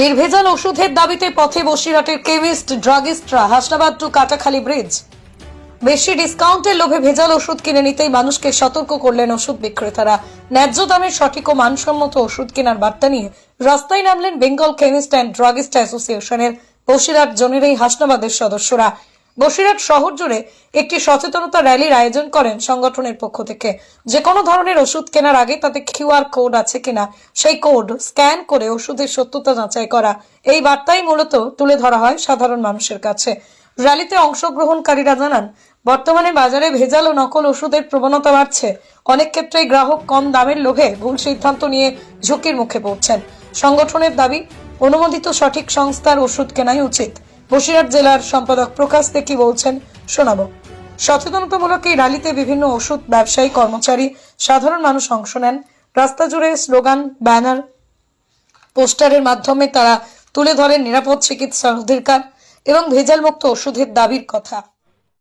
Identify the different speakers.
Speaker 1: নির্ভেজাল ওষুধের দাবিতে পথে বসিরহাটের কেমিস্ট ড্রাগিস্টরা হাসনাবাদ টু কাটাখালী ব্রিজ। বেশি ডিসকাউন্টের লোভে ভেজাল ওষুধ কিনে নিতেই মানুষকে সতর্ক করলেন ওষুধ বিক্রেতারা। ন্যায্য দামের সঠিক ও মানসম্মত ওষুধ কেনার বার্তা নিয়ে রাস্তায় নামলেন বেঙ্গল কেমিস্ট অ্যান্ড ড্রাগিস্ট অ্যাসোসিয়েশনের বসিরহাট জোনের এই হাসনাবাদের সদস্যরা। বসিরহাট শহর জুড়ে একটি সচেতনতা র্যালির আয়োজন করেন সংগঠনের পক্ষ থেকে। যে কোনো ধরনের ওষুধ কেনার আগে তাতে কিউআর কোড আছে কিনা, সেই কোড স্ক্যান করে ওষুধের সত্যতা যাচাই করা, এই বার্তাই মূলত তুলে ধরা হয় সাধারণ মানুষের কাছে। র্যালিতে অংশগ্রহণকারীরা জানান, বর্তমানে বাজারে ভেজাল ও নকল ওষুধের প্রবণতা বাড়ছে। অনেক ক্ষেত্রেই গ্রাহক কম দামের লোভে ভুল সিদ্ধান্ত নিয়ে ঝুঁকির মুখে পড়ছেন। সংগঠনের দাবি, অনুমোদিত সঠিক সংস্থার ওষুধ কেনাই উচিত। বসিরহাট জেলার সম্পাদক প্রকাশ দেখি বলছেন, শোনাব। সচেতনতামূলক এই র্যালিতে বিভিন্ন ওষুধ ব্যবসায়ী কর্মচারী, সাধারণ মানুষ অংশ নেন। রাস্তা জুড়ে স্লোগান, ব্যানার, পোস্টারের মাধ্যমে তারা তুলে ধরেন নিরাপদ চিকিৎসার অধিকার এবং ভেজালমুক্ত ওষুধের দাবির কথা।